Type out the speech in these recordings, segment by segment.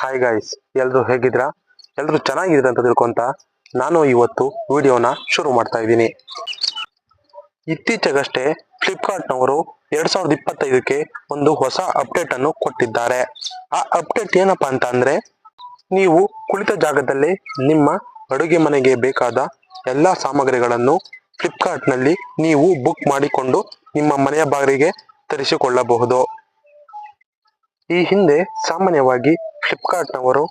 Hi guys ಎಲ್ಲರೂ ಹೇಗಿದ್ರಾ ಎಲ್ಲರೂ ಚೆನ್ನಾಗಿದ್ರ ಅಂತ ತಿಳ್ಕೊಂತ ನಾನು ಇವತ್ತು ವಿಡಿಯೋನ ಶುರು ಮಾಡ್ತಾ ಇದ್ದೀನಿ. ಇತ್ತೀಚೆಗಷ್ಟೇ ಫ್ಲಿಪ್ಕಾರ್ಟ್ ನವರು ಎರಡ್ ಸಾವಿರದ ಇಪ್ಪತ್ತೈದಕ್ಕೆ ಒಂದು ಹೊಸ ಅಪ್ಡೇಟ್ ಅನ್ನು ಕೊಟ್ಟಿದ್ದಾರೆ. ಆ ಅಪ್ಡೇಟ್ ಏನಪ್ಪಾ ಅಂತ ಅಂದ್ರೆ, ನೀವು ಕುಳಿತ ಜಾಗದಲ್ಲಿ ನಿಮ್ಮ ಅಡುಗೆ ಮನೆಗೆ ಬೇಕಾದ ಎಲ್ಲಾ ಸಾಮಗ್ರಿಗಳನ್ನು ಫ್ಲಿಪ್ಕಾರ್ಟ್ನಲ್ಲಿ ನೀವು ಬುಕ್ ಮಾಡಿಕೊಂಡು ನಿಮ್ಮ ಮನೆಯ ಬಾಗಿಲಿಗೆ ತರಿಸಿಕೊಳ್ಳಬಹುದು. ಈ ಹಿಂದೆ ಸಾಮಾನ್ಯವಾಗಿ ಫ್ಲಿಪ್ಕಾರ್ಟ್ನವರು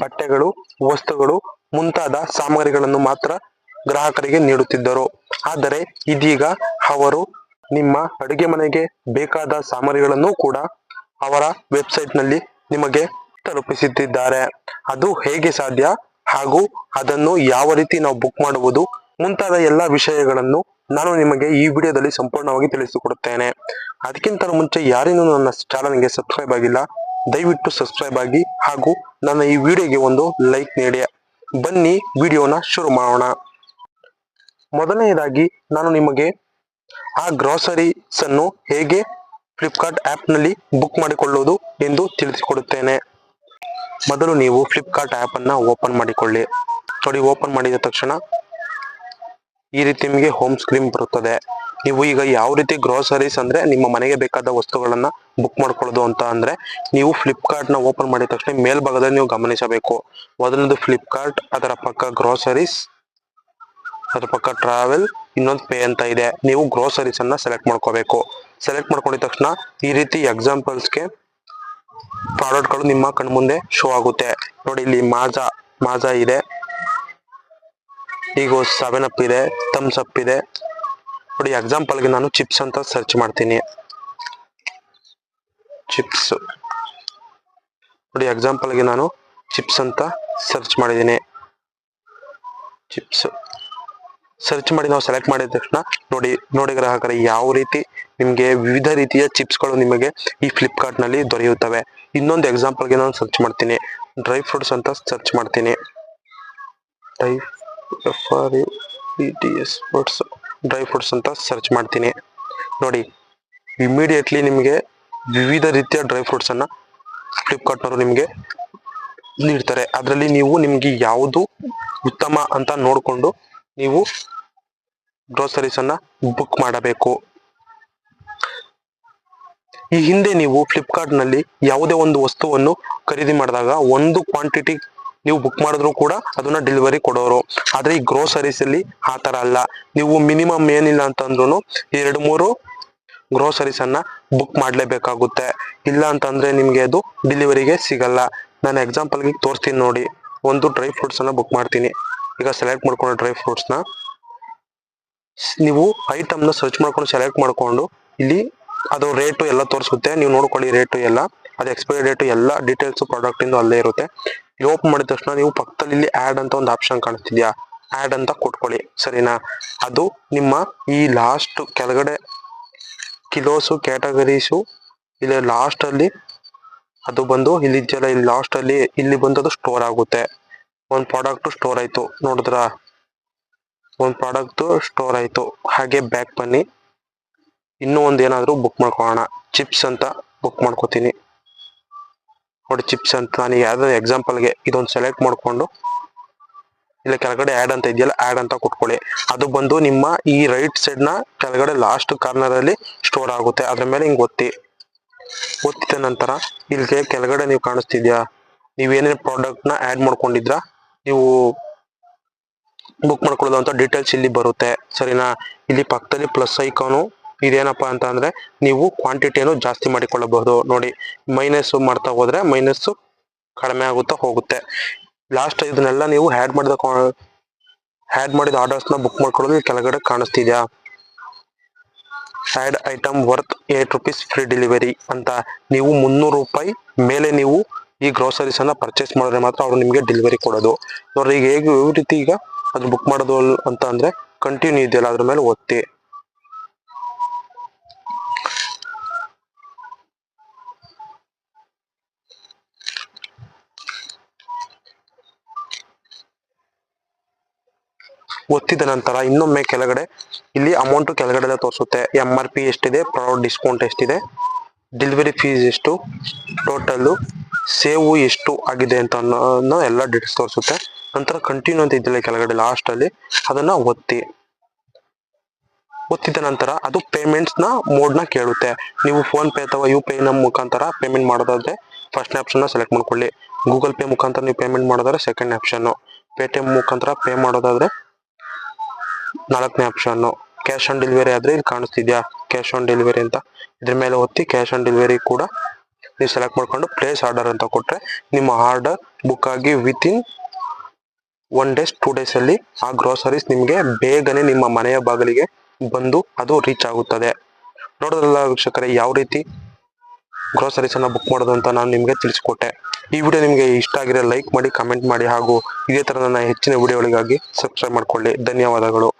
ಬಟ್ಟೆಗಳು, ವಸ್ತುಗಳು ಮುಂತಾದ ಸಾಮಗ್ರಿಗಳನ್ನು ಮಾತ್ರ ಗ್ರಾಹಕರಿಗೆ ನೀಡುತ್ತಿದ್ದರು. ಆದರೆ ಇದೀಗ ಅವರು ನಿಮ್ಮ ಅಡುಗೆ ಮನೆಗೆ ಬೇಕಾದ ಸಾಮಗ್ರಿಗಳನ್ನು ಕೂಡ ಅವರ ವೆಬ್ಸೈಟ್ನಲ್ಲಿ ನಿಮಗೆ ತಲುಪಿಸುತ್ತಿದ್ದಾರೆ ಅದು ಹೇಗೆ ಸಾಧ್ಯ? ಹಾಗೂ ಅದನ್ನು ಯಾವ ರೀತಿ ನಾವು ಬುಕ್ ಮಾಡುವುದು? ಮುಂತಾದ ಎಲ್ಲ ವಿಷಯಗಳನ್ನು ನಾನು ನಿಮಗೆ ಈ ವಿಡಿಯೋದಲ್ಲಿ ಸಂಪೂರ್ಣವಾಗಿ ತಿಳಿಸಿಕೊಡುತ್ತೇನೆ. ಅದಕ್ಕಿಂತ ಮುಂಚೆ ಯಾರೇನೂ ನನ್ನ ಚಾನಲ್ಗೆ ಸಬ್ಸ್ಕ್ರೈಬ್ ಆಗಿಲ್ಲ, ದಯವಿಟ್ಟು ಸಬ್ಸ್ಕ್ರೈಬ್ ಆಗಿ ಹಾಗೂ ನನ್ನ ಈ ವಿಡಿಯೋಗೆ ಒಂದು ಲೈಕ್ ನೀಡಿ. ಬನ್ನಿ, ವಿಡಿಯೋನ ಶುರು ಮಾಡೋಣ. ಮೊದಲನೆಯದಾಗಿ ನಾನು ನಿಮಗೆ ಆ ಗ್ರಾಸರೀಸ್ ಅನ್ನು ಹೇಗೆ ಫ್ಲಿಪ್ಕಾರ್ಟ್ ಆ್ಯಪ್ನಲ್ಲಿ ನಲ್ಲಿ ಬುಕ್ ಮಾಡಿಕೊಳ್ಳುವುದು ಎಂದು ತಿಳಿಸಿಕೊಡುತ್ತೇನೆ. ಮೊದಲು ನೀವು ಫ್ಲಿಪ್ಕಾರ್ಟ್ ಆ್ಯಪನ್ನು ಓಪನ್ ಮಾಡಿಕೊಳ್ಳಿ. ನೋಡಿ, ಓಪನ್ ಮಾಡಿದ ತಕ್ಷಣ ಈ ರೀತಿ ನಿಮಗೆ ಹೋಮ್ ಸ್ಕ್ರೀನ್ ಬರುತ್ತದೆ. ನೀವು ಈಗ ಯಾವ ರೀತಿ ಗ್ರೋಸರೀಸ್ ಅಂದ್ರೆ ನಿಮ್ಮ ಮನೆಗೆ ಬೇಕಾದ ವಸ್ತುಗಳನ್ನ ಬುಕ್ ಮಾಡ್ಕೊಳ್ಳೋದು ಅಂತ ಅಂದ್ರೆ ನೀವು ಫ್ಲಿಪ್ಕಾರ್ಟ್ನ ಓಪನ್ ಮಾಡಿದ ತಕ್ಷಣ ಮೇಲ್ಭಾಗದಲ್ಲಿ ನೀವು ಗಮನಿಸಬೇಕು. ಮೊದಲನೇದು ಫ್ಲಿಪ್ಕಾರ್ಟ್ ಅದರ ಪಕ್ಕ ಗ್ರೋಸರೀಸ್ ಅದರ ಪಕ್ಕ ಟ್ರಾವೆಲ್ ಇನ್ನೊಂದು ಪೇ ಅಂತ ಇದೆ. ನೀವು ಗ್ರೋಸರೀಸ್ ಅನ್ನ ಸೆಲೆಕ್ಟ್ ಮಾಡ್ಕೋಬೇಕು. ಸೆಲೆಕ್ಟ್ ಮಾಡ್ಕೊಂಡಿದ ತಕ್ಷಣ ಈ ರೀತಿ ಎಕ್ಸಾಂಪಲ್ಸ್ಗೆ ಪ್ರಾಡಕ್ಟ್ಗಳು ನಿಮ್ಮ ಕಣ್ಮುಂದೆ ಶೋ ಆಗುತ್ತೆ. ನೋಡಿ, ಇಲ್ಲಿ ಮಾಜಾ ಮಾಜಾ ಇದೆ. ಈಗ ಸೆವೆನ್ ಅಪ್ ಇದೆ ಥಮ್ಸ್ ಅಪ್ ಇದೆ. ನೋಡಿ ಎಕ್ಸಾಂಪಲ್ಗೆ ನಾನು ಚಿಪ್ಸ್ ಅಂತ ಸರ್ಚ್ ಮಾಡ್ತೀನಿ. ಚಿಪ್ಸ್ ನೋಡಿ ಎಕ್ಸಾಂಪಲ್ಗೆ ನಾನು ಚಿಪ್ಸ್ ಅಂತ ಸರ್ಚ್ ಮಾಡಿದ್ದೀನಿ. ಚಿಪ್ಸ್ ಸರ್ಚ್ ಮಾಡಿ ನಾವು ಸೆಲೆಕ್ಟ್ ಮಾಡಿದ ತಕ್ಷಣ, ನೋಡಿ ನೋಡಿ ಗ್ರಾಹಕರ, ಯಾವ ರೀತಿ ನಿಮಗೆ ವಿವಿಧ ರೀತಿಯ ಚಿಪ್ಸ್ಗಳು ನಿಮಗೆ ಈ ಫ್ಲಿಪ್ಕಾರ್ಟ್ನಲ್ಲಿ ದೊರೆಯುತ್ತವೆ. ಇನ್ನೊಂದು ಎಕ್ಸಾಂಪಲ್ಗೆ ನಾನು ಸರ್ಚ್ ಮಾಡ್ತೀನಿ. ಡ್ರೈ ಫ್ರೂಟ್ಸ್ ಅಂತ ಸರ್ಚ್ ಮಾಡ್ತೀನಿ. Dry F R T S fruits dry fruits ಅಂತ ಸರ್ಚ್ ಮಾಡ್ತೀನಿ. ನೋಡಿ ಇಮಿಡಿಯೇಟ್ಲಿ ನಿಮಗೆ ವಿವಿಧ ರೀತಿಯ ಡ್ರೈ ಫ್ರೂಟ್ಸ್ ಅನ್ನ ಫ್ಲಿಪ್ಕಾರ್ಟ್ನವರು ನಿಮಗೆ ನೀಡ್ತಾರೆ. ಅದರಲ್ಲಿ ನೀವು ನಿಮಗೆ ಯಾವುದು ಉತ್ತಮ ಅಂತ ನೋಡಿಕೊಂಡು ನೀವು ಗ್ರೋಸರೀಸನ್ನು ಬುಕ್ ಮಾಡಬೇಕು. ಈ ಹಿಂದೆ ನೀವು ಫ್ಲಿಪ್ಕಾರ್ಟ್ನಲ್ಲಿ ಯಾವುದೇ ಒಂದು ವಸ್ತುವನ್ನು ಖರೀದಿ ಮಾಡಿದಾಗ ಒಂದು ಕ್ವಾಂಟಿಟಿ ನೀವು ಬುಕ್ ಮಾಡಿದ್ರು ಕೂಡ ಅದನ್ನ ಡೆಲಿವರಿ ಕೊಡೋರು. ಆದ್ರೆ ಈ ಗ್ರೋಸರೀಸ್ ಅಲ್ಲಿ ಆ ತರ ಅಲ್ಲ. ನೀವು ಮಿನಿಮಮ್ ಏನಿಲ್ಲ ಅಂತಂದ್ರು ಎರಡು ಮೂರು ಗ್ರೋಸರೀಸ್ ಅನ್ನ ಬುಕ್ ಮಾಡ್ಲೇಬೇಕಾಗುತ್ತೆ. ಇಲ್ಲ ಅಂತಂದ್ರೆ ನಿಮ್ಗೆ ಅದು ಡೆಲಿವರಿಗೆ ಸಿಗಲ್ಲ. ನಾನು ಎಕ್ಸಾಂಪಲ್ಗೆ ತೋರಿಸ್ತೀನಿ ನೋಡಿ. ಒಂದು ಡ್ರೈ ಫ್ರೂಟ್ಸ್ ಅನ್ನ ಬುಕ್ ಮಾಡ್ತೀನಿ. ಈಗ ಸೆಲೆಕ್ಟ್ ಮಾಡ್ಕೊಂಡು ಡ್ರೈ ಫ್ರೂಟ್ಸ್ನ ನೀವು ಐಟಮ್ನ ಸರ್ಚ್ ಮಾಡ್ಕೊಂಡು ಸೆಲೆಕ್ಟ್ ಮಾಡ್ಕೊಂಡು ಇಲ್ಲಿ ಅದು ರೇಟು ಎಲ್ಲ ತೋರಿಸುತ್ತೆ. ನೀವು ನೋಡ್ಕೊಳ್ಳಿ ರೇಟು ಎಲ್ಲ. ಅದು ಎಕ್ಸ್ಪೈರಿ ಡೇಟು ಎಲ್ಲ ಡೀಟೇಲ್ಸ್ ಪ್ರಾಡಕ್ಟ್ ಇಂದ ಅಲ್ಲೇ ಇರುತ್ತೆ. ಇಲ್ಲಿ ಓಪನ್ ಮಾಡಿದ ತಕ್ಷಣ ನೀವು ಪಕ್ಕದಲ್ಲಿ ಇಲ್ಲಿ ಆಡ್ ಅಂತ ಒಂದು ಆಪ್ಷನ್ ಕಾಣಿಸ್ತಿದ್ಯಾ ಆಡ್ ಅಂತ ಕೊಟ್ಕೊಳ್ಳಿ, ಸರಿನಾ? ಅದು ನಿಮ್ಮ ಈ ಲಾಸ್ಟ್ ಕೆಳಗಡೆ ಕಿಲೋಸು ಕ್ಯಾಟಗರೀಸು ಇಲ್ಲಿ ಲಾಸ್ಟಲ್ಲಿ ಅದು ಬಂದು ಇಲ್ಲಿ ಇದೆಯಲ್ಲ ಇಲ್ಲಿ ಲಾಸ್ಟಲ್ಲಿ ಇಲ್ಲಿ ಬಂದು ಅದು ಸ್ಟೋರ್ ಆಗುತ್ತೆ. ಒಂದು ಪ್ರಾಡಕ್ಟ್ ಸ್ಟೋರ್ ಆಯ್ತು, ನೋಡಿದ್ರ? ಒಂದು ಪ್ರಾಡಕ್ಟ್ ಸ್ಟೋರ್ ಆಯ್ತು. ಹಾಗೆ ಬ್ಯಾಕ್ ಬನ್ನಿ. ಇನ್ನೂ ಒಂದು ಏನಾದರೂ ಬುಕ್ ಮಾಡ್ಕೊಳ್ಳೋಣ. ಚಿಪ್ಸ್ ಅಂತ ಬುಕ್ ಮಾಡ್ಕೋತೀನಿ. ನೋಡಿ ಚಿಪ್ಸ್ ಅಂತ ನಾನು ಯಾವುದೋ ಎಕ್ಸಾಂಪಲ್ಗೆ ಇದೊಂದು ಸೆಲೆಕ್ಟ್ ಮಾಡಿಕೊಂಡು ಇಲ್ಲ ಕೆಳಗಡೆ ಆ್ಯಡ್ ಅಂತ ಇದೆಯಲ್ಲ ಆ್ಯಡ್ ಅಂತ ಕೊಟ್ಕೊಳ್ಳಿ. ಅದು ಬಂದು ನಿಮ್ಮ ಈ ರೈಟ್ ಸೈಡ್ನ ಕೆಳಗಡೆ ಲಾಸ್ಟ್ ಕಾರ್ನರಲ್ಲಿ ಸ್ಟೋರ್ ಆಗುತ್ತೆ. ಅದ್ರ ಮೇಲೆ ಹಿಂಗೆ ಒತ್ತಿ. ಒತ್ತಿದ ನಂತರ ಇಲ್ಲಿಗೆ ಕೆಳಗಡೆ ನೀವು ಕಾಣಿಸ್ತಿದ್ಯಾ? ನೀವೇನೇನು ಪ್ರಾಡಕ್ಟ್ನ ಆ್ಯಡ್ ಮಾಡ್ಕೊಂಡಿದ್ರ? ನೀವು ಬುಕ್ ಮಾಡ್ಕೊಳ್ಳೋದು ಅಂತ ಡೀಟೇಲ್ಸ್ ಇಲ್ಲಿ ಬರುತ್ತೆ. ಸರಿನಾ? ಇಲ್ಲಿ ಪಕ್ಕದಲ್ಲಿ ಪ್ಲಸ್ ಐಕಾನು ಇದೇನಪ್ಪಾ ಅಂತ ಅಂದ್ರೆ ನೀವು ಕ್ವಾಂಟಿಟಿಯನ್ನು ಜಾಸ್ತಿ ಮಾಡಿಕೊಳ್ಳಬಹುದು. ನೋಡಿ ಮೈನಸ್ ಮಾಡ್ತಾ ಹೋದ್ರೆ ಮೈನಸ್ ಕಡಿಮೆ ಆಗುತ್ತಾ ಹೋಗುತ್ತೆ. ಲಾಸ್ಟ್ ಇದನ್ನೆಲ್ಲ ನೀವು ಹ್ಯಾಡ್ ಮಾಡಿದ ಹ್ಯಾಡ್ ಮಾಡಿದ ಆರ್ಡರ್ಸ್ನ ಬುಕ್ ಮಾಡ್ಕೊಳ್ಳೋದು ಕೆಳಗಡೆ ಕಾಣಿಸ್ತಿದ್ಯಾ? Sad item worth eight rupees free delivery ಅಂತ. ನೀವು ಮುನ್ನೂರು ರೂಪಾಯಿ ಮೇಲೆ ನೀವು ಈ ಗ್ರೋಸರೀಸ್ ಅನ್ನ ಪರ್ಚೇಸ್ ಮಾಡಿದ್ರೆ ಮಾತ್ರ ಅವರು ನಿಮಗೆ ಡೆಲಿವರಿ ಕೊಡೋದು. ನೋಡ್ರಿ, ಈಗ ಹೇಗೆ ಯಾವ ರೀತಿ ಈಗ ಅದು ಬುಕ್ ಮಾಡೋದು ಅಂತ ಅಂದ್ರೆ ಕಂಟಿನ್ಯೂ ಇದೆಯಲ್ಲ, ಅದ್ರ ಮೇಲೆ ಒತ್ತಿ ಒತ್ತಿದ ನಂತರ ಇನ್ನೊಮ್ಮೆ ಕೆಳಗಡೆ ಇಲ್ಲಿ ಅಮೌಂಟ್ ಕೆಳಗಡೆ ತೋರಿಸುತ್ತೆ. ಎಂ ಆರ್ ಪಿ ಎಷ್ಟಿದೆ? ಪ್ರಾಡಕ್ಟ್ ಡಿಸ್ಕೌಂಟ್ ಎಷ್ಟಿದೆ? ಡೆಲಿವರಿ ಫೀಸ್ ಎಷ್ಟು? ಟೋಟಲ್ಲು ಸೇವು ಎಷ್ಟು ಆಗಿದೆ ಅಂತ ಅನ್ನೋ ಎಲ್ಲ ಡೀಟೇಲ್ಸ್ ತೋರಿಸುತ್ತೆ. ನಂತರ ಕಂಟಿನ್ಯೂ ಅಂತ ಇದ್ದಿಲ್ಲ ಕೆಳಗಡೆ ಲಾಸ್ಟ್ ಅಲ್ಲಿ. ಅದನ್ನ ಒತ್ತಿ. ಒತ್ತಿದ ನಂತರ ಅದು ಪೇಮೆಂಟ್ಸ್ನ ಮೋಡ್ನ ಕೇಳುತ್ತೆ. ನೀವು ಫೋನ್ ಪೇ ಅಥವಾ ಯು ಪಿ ನ ಮುಖಾಂತರ ಪೇಮೆಂಟ್ ಮಾಡೋದಾದ್ರೆ ಫಸ್ಟ್ ಆಪ್ಷನ್ನ ಸೆಲೆಕ್ಟ್ ಮಾಡ್ಕೊಳ್ಳಿ. ಗೂಗಲ್ ಪೇ ಮುಖಾಂತರ ನೀವು ಪೇಮೆಂಟ್ ಮಾಡೋದಾದ್ರೆ ಸೆಕೆಂಡ್ ಆಪ್ಷನ್ ಪೇಟಿಎಂ ಮುಖಾಂತರ ಪೇ ಮಾಡೋದಾದ್ರೆ ನಾಲ್ಕನೇ ಆಪ್ಷನ್ನು ಕ್ಯಾಶ್ ಆನ್ ಡೆಲಿವರಿ ಆದ್ರೆ ಇಲ್ಲಿ ಕಾಣಿಸ್ತಿದ್ಯಾ? ಕ್ಯಾಶ್ ಆನ್ ಡೆಲಿವರಿ ಅಂತ. ಇದ್ರ ಮೇಲೆ ಒತ್ತಿ ಕ್ಯಾಶ್ ಆನ್ ಡೆಲಿವರಿ ಕೂಡ ನೀವು ಸೆಲೆಕ್ಟ್ ಮಾಡ್ಕೊಂಡು ಪ್ಲೇಸ್ ಆರ್ಡರ್ ಅಂತ ಕೊಟ್ಟರೆ ನಿಮ್ಮ ಆರ್ಡರ್ ಬುಕ್ ಆಗಿ within one days two days ಅಲ್ಲಿ ಆ ಗ್ರೋಸರೀಸ್ ನಿಮಗೆ ಬೇಗನೆ ನಿಮ್ಮ ಮನೆಯ ಬಾಗಿಲಿಗೆ ಬಂದು ಅದು ರೀಚ್ ಆಗುತ್ತದೆ. ನೋಡೋದ್ರಲ್ಲ ವೀಕ್ಷಕರೇ, ಯಾವ ರೀತಿ ಗ್ರೋಸರೀಸ್ ಅನ್ನ ಬುಕ್ ಮಾಡೋದು ಅಂತ ನಾನು ನಿಮಗೆ ತಿಳಿಸ್ಕೊಟ್ಟೆ. ಈ ವಿಡಿಯೋ ನಿಮಗೆ ಇಷ್ಟ ಆಗಿರೋ ಲೈಕ್ ಮಾಡಿ ಕಮೆಂಟ್ ಮಾಡಿ ಹಾಗೂ ಇದೇ ಥರ ನನ್ನ ಹೆಚ್ಚಿನ ವಿಡಿಯೋಗಳಿಗಾಗಿ ಸಬ್ಸ್ಕ್ರೈಬ್ ಮಾಡ್ಕೊಳ್ಳಿ. ಧನ್ಯವಾದಗಳು.